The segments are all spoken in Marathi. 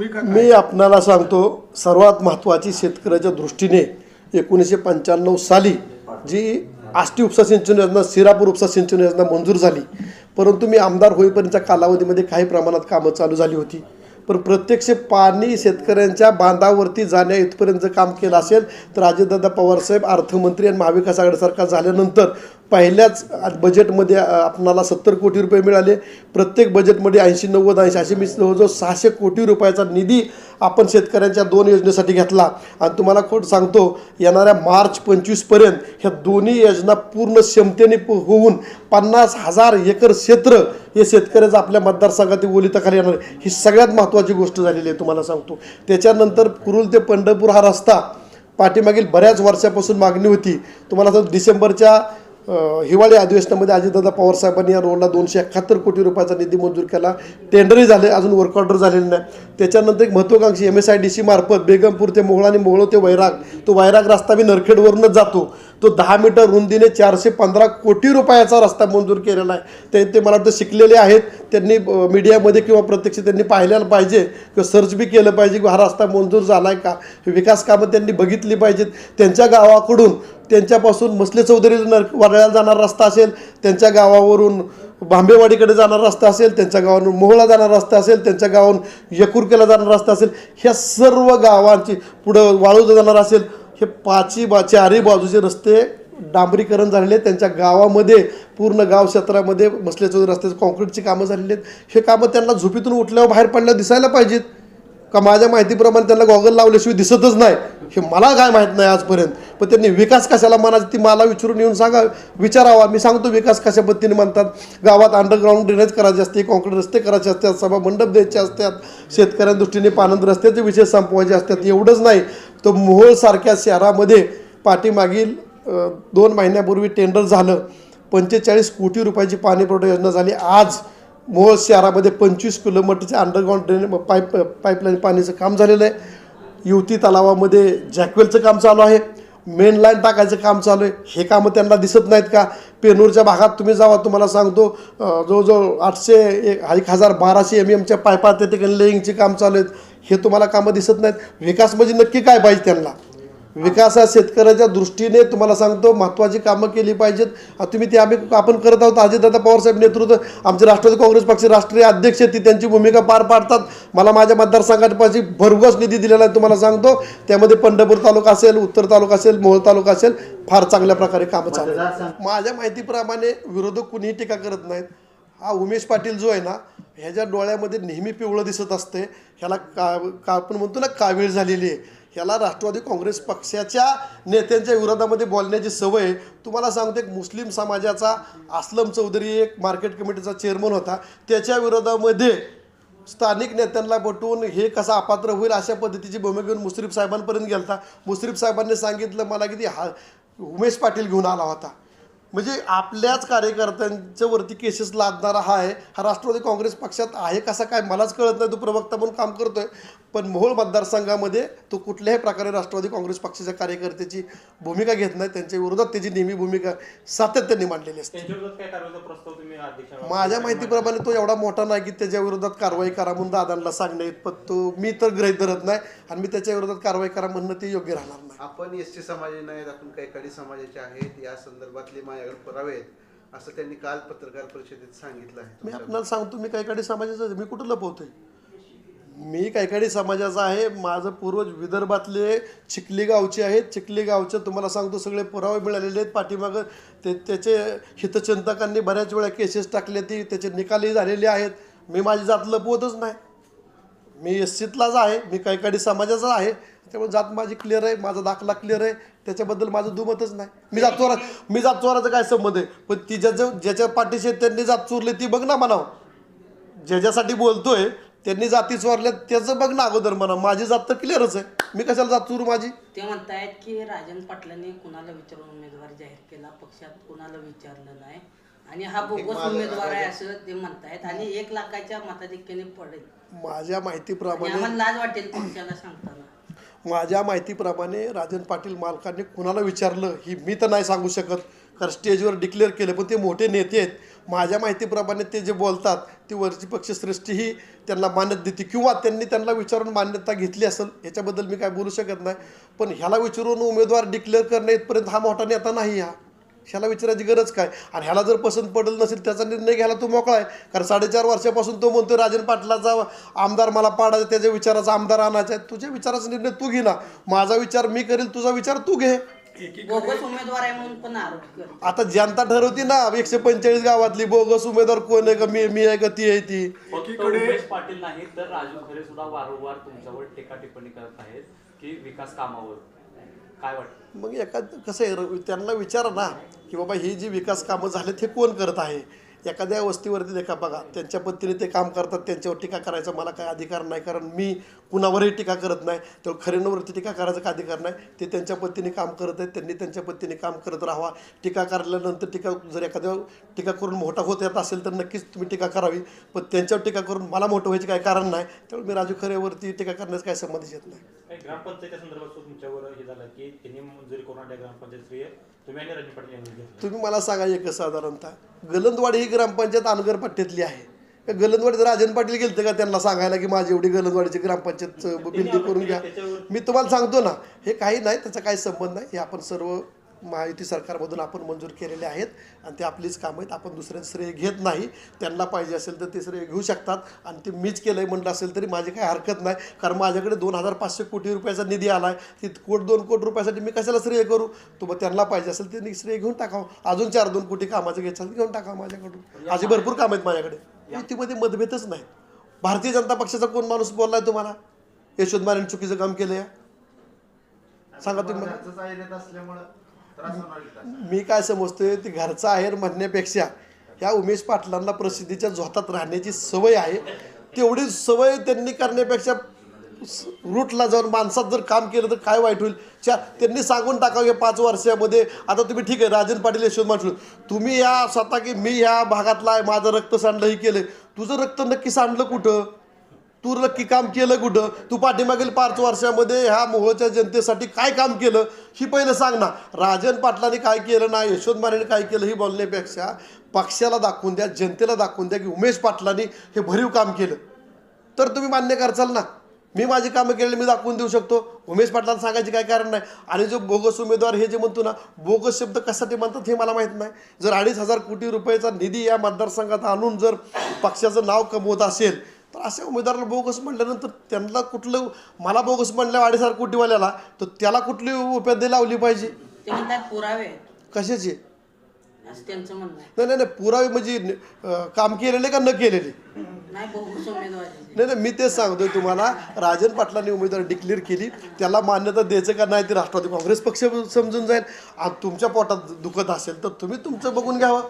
मी आपणाला सांगतो सर्वात महत्त्वाची शेतकऱ्याच्या दृष्टीने एकोणीसशे पंच्याण्णव साली जी आष्टी उपसा सिंचन योजना सिरापूर उपसा सिंचन योजना मंजूर झाली. परंतु मी आमदार होईपर्यंतच्या कालावधीमध्ये काही प्रमाणात कामं चालू झाली होती. पण प्रत्यक्ष पाणी शेतकऱ्यांच्या बांधावरती जाण्या इथपर्यंत जर काम केलं असेल तर अजितदादा पवारसाहेब अर्थमंत्री आणि महाविकास आघाडी सरकार झाल्यानंतर पहिल्याच बजेटमध्ये आपणाला सत्तर कोटी रुपये मिळाले. प्रत्येक बजेटमध्ये ऐंशी नव्वद ऐंशी असे मी जवळजवळ सहाशे कोटी रुपयाचा निधी आपण शेतकऱ्यांच्या दोन योजनेसाठी घेतला. आणि तुम्हाला खोट सांगतो येणाऱ्या मार्च पंचवीसपर्यंत ह्या दोन्ही योजना पूर्ण क्षमतेने होऊन पन्नास हजार एकर क्षेत्र हे शेतकऱ्याचं आपल्या मतदारसंघातील ओलिताखाली येणार. ही सगळ्यात महत्त्वाची गोष्ट झालेली आहे तुम्हाला सांगतो. त्याच्यानंतर कुरुल ते पंढरपूर हा रस्ता पाठीमागील बऱ्याच वर्षापासून मागणी होती. तुम्हाला सांगतो डिसेंबरच्या हिवाळी अधिवेशनामध्ये अजितदादा पवारसाहेबांनी या रोडला दोनशे एकाहत्तर कोटी रुपयाचा निधी मंजूर केला. टेंडरही झाले अजून वर्क ऑर्डर झालेलं नाही. त्याच्यानंतर एक महत्त्वाकांक्षी M S I D C मार्फत बेगमपूर ते मोहळा आणि मोहोळ ते वैराग तो वैराग रस्ता बी नरखेडवरूनच जातो. तो दहा मीटर रुंदीने चारशे पंधरा कोटी रुपयाचा रस्ता मंजूर केलेला आहे. ते ते मला वाटतं शिकलेले आहेत. त्यांनी मीडियामध्ये किंवा प्रत्यक्ष त्यांनी पाहिल्याला पाहिजे किंवा सर्च बी केलं पाहिजे की हा रस्ता मंजूर झाला आहे का? विकास कामं त्यांनी बघितली पाहिजेत. त्यांच्या गावाकडून त्यांच्यापासून मसले चौधरी नर वरळ्याला जाणारा रस्ता असेल त्यांच्या गावावरून बांबेवाडीकडे जाणारा रस्ता असेल त्यांच्या गावावरून मोहळा जाणारा रस्ता असेल त्यांच्या गावावरून यकुरकेला जाणारा रस्ता असेल ह्या सर्व गावांची पुढं वाळूला जाणार असेल. हे पाची बा चारही बाजूचे रस्ते डांबरीकरण झालेले आहेत. त्यांच्या गावामध्ये पूर्ण गाव क्षेत्रामध्ये मसले चौधरी रस्त्याचे कॉन्क्रीटची कामं झालेली आहेत. हे कामं त्यांना झोपीतून उठल्यावर बाहेर पडल्यावर दिसायला पाहिजेत. का माझ्या माहितीप्रमाणे त्यांना गॉगल लावल्याशिवाय दिसतच नाही. हे मला काय माहीत नाही आजपर्यंत. पण त्यांनी विकास कशाला म्हणायचं ती मला विचारून येऊन सांगा विचारावा. मी सांगतो विकास कशा पद्धतीने म्हणतात. गावात अंडरग्राऊंड ड्रेनेज करायचे असते कॉन्क्रीट रस्ते करायचे असतात सभा मंडप द्यायचे असतात शेतकऱ्यांच्या दृष्टीने पानंद रस्त्याचे विषय संपवायचे असतात. एवढंच नाही. तर मोहोळसारख्या शहरामध्ये पाठीमागील दोन महिन्यापूर्वी टेंडर झालं. पंचेचाळीस कोटी रुपयाची पाणी पुरवठा योजना झाली. आज मोहोळ शहरामध्ये पंचवीस किलोमीटरचे अंडरग्राऊंड ड्रेन पाईप पाईपलाईन पाण्याचं काम झालेलं आहे. युवती तलावामध्ये जॅकवेलचं काम चालू आहे. मेन लाईन टाकायचं काम चालू आहे. हे कामं त्यांना दिसत नाहीत का? पेनूरच्या भागात तुम्ही जावा तुम्हाला सांगतो जवळजवळ आठशे एक एक हजार बाराशे एम एमच्या पायपा त्या ठिकाणी लेईंगचे काम चालू आहेत. हे तुम्हाला कामं दिसत नाहीत. विकास म्हणजे नक्की काय पाहिजे त्यांना? विकास हा शेतकऱ्याच्या दृष्टीने तुम्हाला सांगतो महत्त्वाची कामं केली पाहिजेत. तुम्ही ते आम्ही आपण करत आहोत. अजितदादा पवारसाहेब नेतृत्व आमचे राष्ट्रवादी काँग्रेस पक्ष राष्ट्रीय अध्यक्ष ती त्यांची भूमिका पार पाडतात. मला माझ्या मतदारसंघापाशी भरघोस निधी दिलेला आहे तुम्हाला सांगतो. त्यामध्ये पंढरपूर तालुका असेल उत्तर तालुका असेल मोहोळ तालुका असेल फार चांगल्या प्रकारे कामं चालू. माझ्या माहितीप्रमाणे विरोधक कुणीही टीका करत नाहीत. हा उमेश पाटील जो आहे ना ह्याच्या डोळ्यामध्ये नेहमी पिवळं दिसत असते. ह्याला का का आपण म्हणतो ना कावीळ झालेली आहे. ह्याला राष्ट्रवादी काँग्रेस पक्षाच्या नेत्यांच्या विरोधामध्ये बोलण्याची सवय तुम्हाला सांगतो एक मुस्लिम समाजाचा असलम चौधरी एक मार्केट कमिटीचा चेअरमन होता त्याच्या विरोधामध्ये स्थानिक नेत्यांना पटवून हे कसं अपात्र होईल अशा पद्धतीची भूमिका घेऊन मुश्रीफ साहेबांपर्यंत गेलता. मुश्रीफ साहेबांनी सांगितलं मला की ती हा उमेश पाटील घेऊन आला होता. म्हणजे आपल्याच कार्यकर्त्यांच्या वरती केसेस लादणारा हा आहे. हा राष्ट्रवादी काँग्रेस पक्षात आहे कसा काय मलाच कळत नाही. तो प्रवक्ता म्हणून काम करतोय. पण मोहोळ मतदारसंघामध्ये तो कुठल्याही प्रकारे राष्ट्रवादी काँग्रेस पक्षाच्या कार्यकर्त्याची भूमिका घेत नाही. त्यांच्या विरोधात त्याची नेहमी भूमिका सातत्याने मांडलेली असते. त्यांच्याविरोधात काय कारवाईचा प्रस्ताव तुम्ही अध्यक्ष माझ्या माहितीप्रमाणे तो एवढा मोठा नाही की त्याच्या विरोधात कारवाई करा म्हणून दादांना सांगणे. इतपत तो मी तर गृहीत धरत नाही आणि मी त्याच्या विरोधात कारवाई करा म्हणणं ते योग्य राहणार नाही. आपण एस टी समाजाचे नाहीत आपण कैकाडी समाजाचे आहेत. या संदर्भातले माझ्याकडे पुरावे आहेत असं त्यांनी काल पत्रकार परिषदेत सांगितलं आहे. मी आपल्याला सांगतो मी काही समाजाचा समाजाचं मी कुठं लपवतोय? मी कैकाडी समाजाचा आहे माझं पूर्वज विदर्भातले चिखली गावचे आहेत चिखली गावचे तुम्हाला सांगतो सगळे पुरावे मिळालेले आहेत. पाठीमागं ते त्याचे हितचिंतकांनी बऱ्याच वेळा केसेस टाकले ती त्याचे निकालही झालेले आहेत. मी माझी जात लपवतच नाही. मी एस सीतलाच आहे मी कैकाडी समाजाचा आहे. त्यामुळे जात माझी क्लिअर आहे माझा दाखला क्लिअर आहे. त्याच्याबद्दल माझं दुमतच नाही. मी जात चोरा मी जात चोराचं काय संबंध आहे? पण ती ज्याच्या ज्याच्या पाठीशी त्यांनी जात चोरली ती बघ ना म्हणावं ज्याच्यासाठी बोलतोय त्यांनी जाती चोरल्या त्याचं बघ ना अगोदर म्हणा माझी जात तर क्लिअरच आहे. मी कशाला जात चोरू माझी? ते म्हणतायत की राजन पाटलांनी कुणाला विचारून उमेदवार जाहीर केला? पक्षात कुणाला विचारलं नाही. आणि हा बोगस उमेदवार आहे असं ते म्हणतायत. आणि एक लाखाच्या मताधिक्याने पडेल. माझ्या माहितीप्रमाणे आम्हाला लाज वाटेल पक्षाला सांगताना. माझ्या माहितीप्रमाणे राजन पाटील मालकांनी कुणाला विचारलं ही मी तर नाही सांगू शकत कारण स्टेजवर डिक्लेअर केलं पण ते मोठे नेते आहेत. माझ्या माहितीप्रमाणे ते जे बोलतात ती वरची पक्षश्रेष्ठी ही त्यांना मान्यता देते किंवा त्यांनी त्यांना विचारून मान्यता घेतली असेल याच्याबद्दल मी काय बोलू शकत नाही. पण ह्याला विचारून उमेदवार डिक्लेअर करणे इथपर्यंत हा मोठा नेता नाही हा. ह्याला विचारायची गरज काय? आणि ह्याला जर पसंत पडेल नसेल त्याचा निर्णय घ्यायला तो मोकळा आहे. कारण साडेचार वर्षापासून तो म्हणतो राजन पाटलाचा आमदार मला पाडायचा त्याच्या विचाराचा आमदार आणायचा आहे. तुझ्या विचाराचा निर्णय तू घे ना. माझा विचार मी करेल तुझा विचार तू घे. बोगस उमेदवार आहे म्हणून पण आरोप आता जनता ठरवती ना एकशे पंचेचाळीस गावातली बोगस उमेदवार कोण आहे का मी मी आहे का ती आहे ती. उमेश पाटील नाही तर राजू खरे सुद्धा वारंवार तुमच्यावर टीका टिप्पणी करत आहेत की विकास कामावर. काय वाटतं? मग एखाद कसं आहे त्यांना विचारा ना की बाबा ही जी विकास कामं झाले ते कोण करत आहे? एखाद्या वस्तीवरती देखा बघा त्यांच्या पद्धतीने ते काम करतात त्यांच्यावर टीका करायचा मला काय अधिकार नाही कारण मी कुणावरही टीका करत नाही तर खरेंवरती टीका करायचा काय अधिकार नाही? ते त्यांच्या पद्धतीने काम करत आहेत त्यांनी त्यांच्या पद्धतीने काम करत राहावा. टीका करल्यानंतर टीका जर एखाद्या टीका करून मोठा होत येत असेल तर नक्कीच तुम्ही टीका करावी. पण त्यांच्यावर टीका करून मला मोठं व्हायचे काय कारण नाही त्यामुळे मी राजू खरेवरती टीका करण्यास काय संबंधित येत नाही. ग्रामपंचायतीच्या संदर्भात सुद्धा तुमच्यावर हे झालं की त्यांनी मंजुरी करून आणल्या ग्रामपंचायत श्रेय. तुम्ही आणि रणजित पाटील यांनी घेतलं. तुम्ही मला सांगा एक साधारणतः गलंदवाडी ही ग्रामपंचायत अनगर पट्ट्यातली आहे. का गलंदवाडीत राजन पाटील गेलते का त्यांना सांगायला की माझी एवढी गलंदवाडीची ग्रामपंचायत बिल्डिंग करून घ्या? मी तुम्हाला सांगतो ना हे काही नाही त्याचा काही संबंध नाही. हे आपण सर्व महायुती सरकारमधून आपण मंजूर केलेले आहेत आणि ते आपलीच कामं आहेत. आपण दुसऱ्यांचं श्रेय घेत नाही. त्यांना पाहिजे असेल तर ते श्रेय घेऊ शकतात. आणि ते मीच केलं आहे म्हटलं असेल तरी माझी काही हरकत नाही. कारण माझ्याकडे दोन हजार पाचशे कोटी रुपयाचा निधी आला आहे ती कोट दोन कोटी रुपयासाठी मी कशाला श्रेय करू? तो मग त्यांना पाहिजे असेल त्यांनी श्रेय घेऊन टाकावं. अजून चार दोन कोटी कामाचं घ्यायचं असेल घेऊन टाकावं माझ्याकडून. अशी भरपूर कामं आहेत माझ्याकडे. युतीमध्ये मतभेदच नाही भारतीय जनता पक्षाचा कोण माणूस बोललाय तुम्हाला? यशवंत मारेने चुकीचं काम केलं या सांगा तुम्ही. मी काय समजतोय ते घरचा आहेर म्हणण्यापेक्षा ह्या उमेश पाटलांना प्रसिद्धीच्या झोतात राहण्याची सवय आहे. तेवढी सवय त्यांनी करण्यापेक्षा रूटला जाऊन माणसात जर काम केलं तर काय वाईट होईल? च्या त्यांनी सांगून टाकावं या पाच वर्षामध्ये. आता तुम्ही ठीक आहे राजन पाटील यशवंत म्हटलं तुम्ही या स्वतः की मी ह्या भागातला आहे माझं रक्त सांडलं हे केलं तुझं रक्त नक्की सांडलं कुठं? तू नक्की काम केलं कुठं? तू पाठीमागील पाच वर्षामध्ये ह्या मोहोळच्या जनतेसाठी काय काम केलं? ही पहिलं सांग ना. राजन पाटलांनी काय केलं ना यशवंत मानेने काय केलं ही बोलण्यापेक्षा पक्षाला दाखवून द्या जनतेला दाखवून द्या की उमेश पाटलांनी हे भरीव काम केलं. तर तुम्ही मान्य करचाल ना. मी माझी कामं केलेली मी दाखवून देऊ शकतो. उमेश पाटलांना सांगायचे काय कारण नाही. आणि जो बोगस उमेदवार हे जे म्हणतो ना बोगस शब्द कशासाठी म्हणतात हे मला माहीत नाही. जर अडीच हजार कोटी रुपयाचा निधी या मतदारसंघात आणून जर पक्षाचं नाव कमवत असेल तर अशा उमेदवाराला बोगस म्हणल्यानंतर त्यांना कुठलं मला बोगस म्हणल्या अडीच हजार कोटीवाल्याला तर त्याला कुठली उपाधी लावली पाहिजे? ते म्हणतात पुरावे? आहेत कशाची? असं त्यांचं म्हणणं आहे. नाही नाही नाही पुरावे म्हणजे अं, काम केलेले का न केलेले? नाही बोगस उमेदवार आहे. नाही नाही मी तेच सांगतोय तुम्हाला राजन पाटलांनी उमेदवारी डिक्लेअर केली त्याला मान्यता द्यायचं का नाही ते राष्ट्रवादी काँग्रेस पक्ष समजून जाईल. आणि तुमच्या पोटात दुखत असेल तर तुम्ही तुमचं बघून घ्यावं.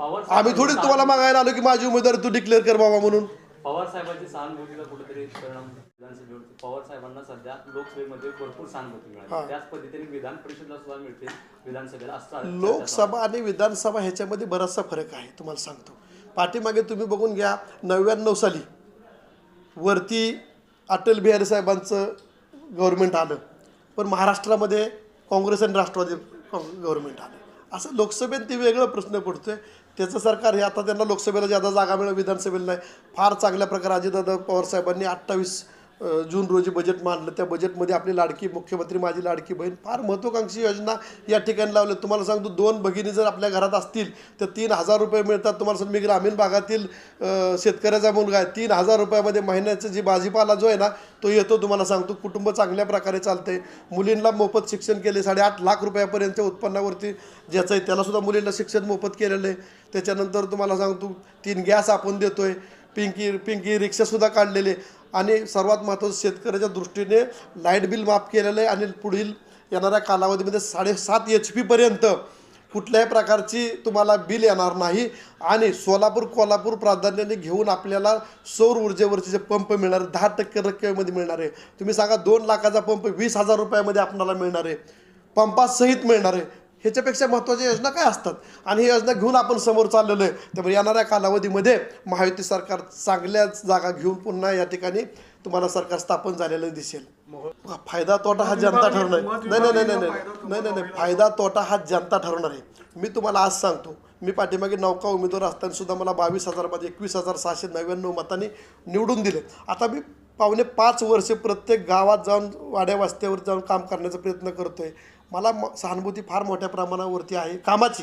पवार आम्ही थोडी तुम्हाला मागायला आलो की माझी उमेदवारी तू डिक्लेअर कर बाबा म्हणून. पवार साहेबांची सहानुभूतीचा कुठेतरी परिणाम विधानसभेवरती पवार साहेबांना सध्या लोकसभेमध्ये भरपूर सहानुभूती मिळाली. त्याच पद्धतीने विधान परिषदला सुद्धा मिळते विधानसभेला असं लोकसभा आणि विधानसभा ह्याच्यामध्ये बराचसा फरक आहे तुम्हाला सांगतो. पाठीमागे तुम्ही बघून घ्या नव्याण्णव साली वरती अटल बिहारी साहेबांचं गव्हर्नमेंट आलं. पण महाराष्ट्रामध्ये काँग्रेस आणि राष्ट्रवादी गव्हर्नमेंट आलं. असं लोकसभेत ते वेगळं प्रश्न पडतोय. त्याचं सरकार हे आता त्यांना लोकसभेला ज्यादा जागा मिळेल विधानसभेला नाही. फार चांगल्या प्रकारे अजितदादा पवार साहेबांनी अठ्ठावीस जून रोजी बजेट मांडलं. त्या बजेटमध्ये आपली लाडकी मुख्यमंत्री माझी लाडकी बहीण फार महत्त्वाकांक्षी योजना या ठिकाणी लावल्या. तुम्हाला सांगतो दोन भगिनी जर आपल्या घरात असतील तर तीन हजार रुपये मिळतात. तुम्हाला सांग मी ग्रामीण भागातील शेतकऱ्याचा मुलगा आहे. तीन हजार रुपयामध्ये महिन्याचं जी भाजीपाला जो आहे ना तो येतो तुम्हाला सांगतो. कुटुंब चांगल्या प्रकारे चालते मुलींना मोफत शिक्षण केले साडेआठ लाख रुपयापर्यंतच्या उत्पन्नावरती ज्याचं आहे त्यालासुद्धा मुलींना शिक्षण मोफत केलेलं आहे. त्याच्यानंतर तुम्हाला सांगतो तीन गॅस आपण देतो आहे पिंकी पिंकी रिक्षासुद्धा काढलेले. आणि सर्वात महत्त्वाचं शेतकऱ्याच्या दृष्टीने लाइट बिल माफ केलेलं आहे आणि पुढील येणाऱ्या कालावधीमध्ये साडेसात एच पीपर्यंत कुठल्याही प्रकारची तुम्हाला बिल येणार नाही. आणि सोलापूर कोल्हापूर प्राधान्याने घेऊन आपल्याला सौर ऊर्जेवरचे जे पंप मिळणार आहे, दहा टक्के रक्कमेमध्ये मिळणार आहे. तुम्ही सांगा दोन लाखाचा पंप वीस हजार रुपयामध्ये आपल्याला मिळणार आहे. पंपासहित मिळणार आहे. ह्याच्यापेक्षा महत्त्वाच्या योजना काय असतात? आणि ही योजना घेऊन आपण समोर चाललेलो आहे. त्यामुळे येणाऱ्या कालावधीमध्ये महायुती सरकार चांगल्या जागा घेऊन पुन्हा या ठिकाणी तुम्हाला सरकार स्थापन झालेलं दिसेल. फायदा तोटा हा जनता ठरवणार आहे. नाही नाही नाही नाही नाही. नाही फायदा तोटा हा जनता ठरवणार आहे. मी तुम्हाला आज सांगतो मी पाठीमागे नौका उमेदवार असताना सुद्धा मला बावीस हजारमध्ये एकवीस हजार सहाशे नव्याण्णव मतांनी निवडून दिले. आता मी पावणे पाच वर्षे प्रत्येक गावात जाऊन वाड्या वास्त्यावर जाऊन काम करण्याचा प्रयत्न करतोय. मला म सहानुभूती फार मोठ्या प्रमाणावरती आहे कामाची.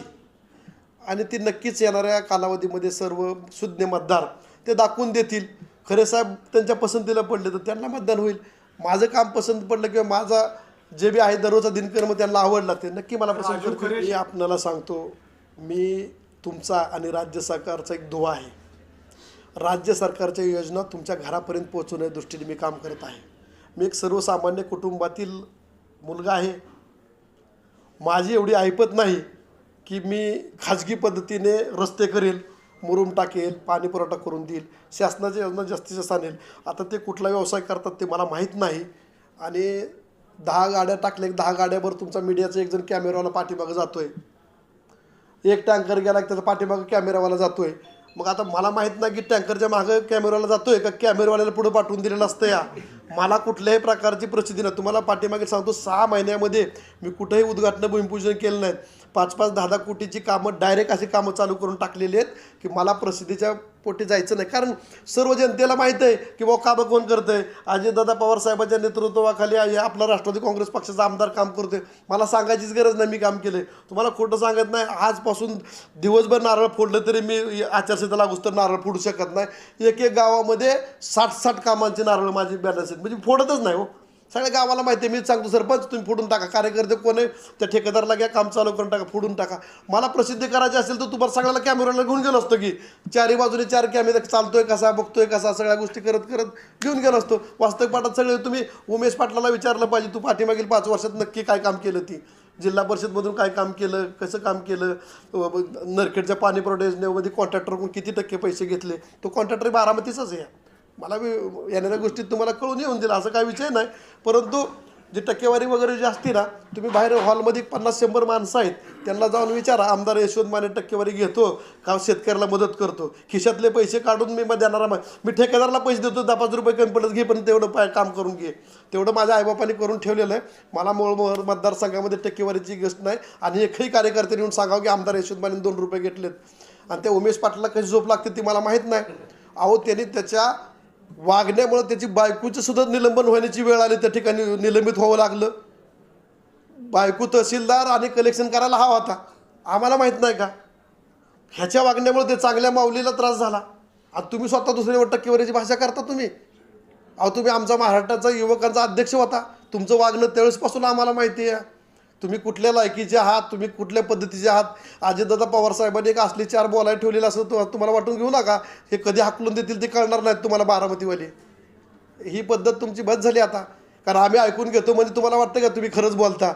आणि ती नक्कीच येणाऱ्या कालावधीमध्ये सर्व सुज्ञ मतदार ते दाखवून देतील. खरे साहेब त्यांच्या पसंतीला पडले तर त्यांना मतदान होईल. माझं काम पसंत पडलं किंवा माझा जे बी आहे दररोजचा दिनक्रम त्यांना आवडला ते नक्की मला पसंत करतील. मी आपणाला सांगतो मी तुमचा आणि राज्य सरकारचा एक दुवा आहे. राज्य सरकारच्या योजना तुमच्या घरापर्यंत पोहोचवण्याच्या दृष्टीने मी काम करत आहे. मी एक सर्वसामान्य कुटुंबातील मुलगा आहे. माझी एवढी ऐपत नाही की मी खाजगी पद्धतीने रस्ते करेल मुरुम टाकेल पाणी पुरवठा करून देईल शासनाच्या योजना जास्तीत जास्त आणेल. आता ते कुठला व्यवसाय करतात ते मला माहीत नाही. आणि दहा गाड्या टाकल्या दहा गाड्यावर तुमचा मीडियाचा एकजण कॅमेरावाला पाठीमागं जातो आहे एक टँकर गेला की त्याचा पाठीमागं कॅमेरावाला जातो आहे मग आता मला माहीत नाही की टँकरच्या मागं कॅमेरावाला जातो आहे का? कॅमेरावाल्याला पुढं पाठवून दिलेलं असतं या. मला कुठल्याही प्रकारची प्रसिद्धी नाही. तुम्हाला पाठीमागे सांगतो सहा महिन्यामध्ये मी कुठेही उद्घाटन भूमिपूजन केलं नाही. पाच पाच दहा दहा कोटीची कामं डायरेक्ट अशी कामं चालू करून टाकलेली आहेत की मला प्रसिद्धीच्या पोटी जायचं नाही. कारण सर्व जनतेला माहीत आहे की बाबा कामं कोण करतं करतंय अजितदादा पवार साहेबांच्या नेतृत्वाखाली आपला राष्ट्रवादी काँग्रेस पक्षाचा आमदार काम करतोय. मला सांगायचीच गरज नाही मी काम केलं तुम्हाला खोटं सांगत नाही आजपासून दिवसभर नारळ फोडलं तरी मी आचारसंहिता लागूच तर नारळ फोडू शकत नाही. एक एक गावामध्ये साठ साठ कामांचे नारळ माझे बॅलन्स आहेत. म्हणजे फोडतच नाही हो. सगळ्या गावाला माहिती आहे मी सांगतो सरपंच तुम्ही फोडून टाका. कार्यकर्ते कोण आहे त्या ठेकेदारला घ्या काम चालू करून टाका फोडून टाका. मला प्रसिद्धी करायची असेल तर तुम्हाला सगळ्याला कॅमेराला घेऊन गेलो असतो की चारही बाजूने चार कॅमेरा चालतोय कसा बघतोय कसा सगळ्या गोष्टी करत करत घेऊन गेलो असतो. वास्तविक पाठात सगळे तुम्ही उमेश पाटलाला विचारलं पाहिजे तू पाठीमागील पाच वर्षात नक्की काय काम केलं ती? जिल्हा परिषदमधून काय काम केलं कसं काम केलं? नरखेडच्या पाणी पुरवठा योजनेमध्ये कॉन्ट्रॅक्टरकडून किती टक्के पैसे घेतले? तो कॉन्ट्रॅक्टर बारामतीचाच आहे. मला बी येणाऱ्या गोष्टीत तुम्हाला कळून येऊन दिला असं काही विषय नाही. परंतु जी टक्केवारी वगैरे जी असते ना तुम्ही बाहेर हॉलमध्ये पन्नास शंभर माणसं आहेत त्यांना जाऊन विचारा. आमदार यशवंत माने टक्केवारी घेतो का शेतकऱ्याला मदत करतो? खिशातले पैसे काढून मी मग देणारा मी ठेकेदाराला पैसे देतो दहा पाच रुपये कमी पडत घे पण तेवढं पाय काम करून घे. तेवढं माझ्या आईबापाने करून ठेवलेलं आहे. मला मूळ मतदारसंघामध्ये टक्केवारीची गोष्ट नाही. आणि एकही कार्यकर्त्यांनी येऊन सांगावं की आमदार यशवंत माने दोन रुपये घेतलेत. आणि त्या उमेश पाटला कशी झोप लागते ती मला माहीत नाही. अहो त्यांनी त्याच्या वागण्यामुळं त्याची बायकोचं सुद्धा निलंबन होण्याची वेळ आली त्या ठिकाणी निलंबित व्हावं लागलं. बायको तहसीलदार आणि कलेक्शन करायला हवा होता. आम्हाला माहीत नाही का? ह्याच्या वागण्यामुळे ते चांगल्या माऊलीला त्रास झाला. आणि तुम्ही स्वतः दुसऱ्यावर टक्केवारीची भाषा करता तुम्ही. अहो तुम्ही आमचा महाराष्ट्राचा युवकांचा अध्यक्ष होता. तुमचं वागणं त्यावेळेसपासून आम्हाला माहिती आहे. तुम्ही कुठल्या लायकीचे आहात? तुम्ही कुठल्या पद्धतीचे आहात? अजितदादा पवार साहेबांनी एक असली चार बोलायला ठेवलेलं असं तु- तुम्हाला वाटून घेऊ नका? हे कधी हाकलून देतील ते कळणार नाहीत तुम्हाला बारामतीवाले. ही पद्धत तुमची बस झाली आता. कारण आम्ही ऐकून घेतो म्हणजे तुम्हाला वाटतं का तुम्ही खरंच बोलता?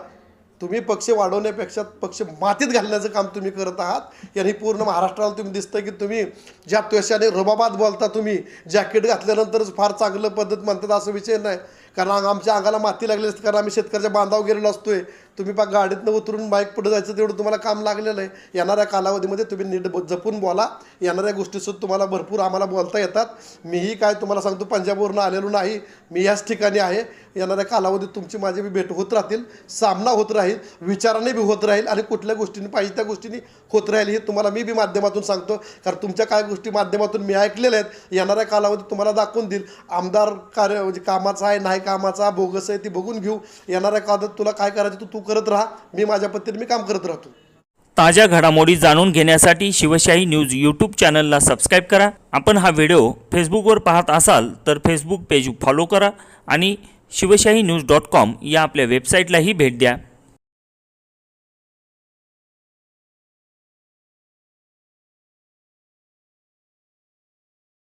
तुम्ही पक्ष वाढवण्यापेक्षा पक्ष मातीत घालण्याचं काम तुम्ही करत आहात. यांनी पूर्ण महाराष्ट्राला तुम्ही दिसतं की तुम्ही ज्या त्वेषाने रुबाबात बोलता तुम्ही जॅकेट घातल्यानंतरच फार चांगलं पद्धत म्हणतात असं विषय नाही. कारण आमच्या अंगाला माती लागली असते कारण आम्ही शेतकऱ्याच्या बांधावर गेलेलो असतोय. तुम्ही पा गाडीतनं उतरून बाईक पुढे जायचं तेवढं तुम्हाला काम लागलेलं आहे. येणाऱ्या कालावधीमध्ये तुम्ही नीट जपून बोला. येणाऱ्या गोष्टीसुद्धा तुम्हाला भरपूर आम्हाला बोलता येतात. मीही काय तुम्हाला सांगतो पंजाबवरून आलेलो नाही. मी याच ठिकाणी आहे. येणाऱ्या कालावधीत तुमची माझी बी भेट होत राहतील सामना होत राहील विचाराने बी होत राहील आणि कुठल्या गोष्टींनी पाहिजे त्या गोष्टीने होत राहील हे तुम्हाला मी बी माध्यमातून सांगतो. कारण तुमच्या काय गोष्टी माध्यमातून मी ऐकलेल्या आहेत येणाऱ्या कालावधीत तुम्हाला दाखवून देईल. आमदार कार्य म्हणजे कामाचा आहे नाही कामाचा बोगस आहे ती बघून घेऊ. येणाऱ्या काळात तुला काय करायचं तू तू करत राहा. मी माझ्या पद्धतीने मी काम करत राहतो. ताज्या घडामोडी जाणून घेण्यासाठी शिवशाही न्यूज यूट्यूब चॅनलला सबस्क्राईब करा. आपण हा व्हिडिओ फेसबुकवर पाहत असाल तर फेसबुक पेज फॉलो करा आणि शिवशाही न्यूज डॉट कॉम या आपल्या वेबसाईटलाही भेट द्या.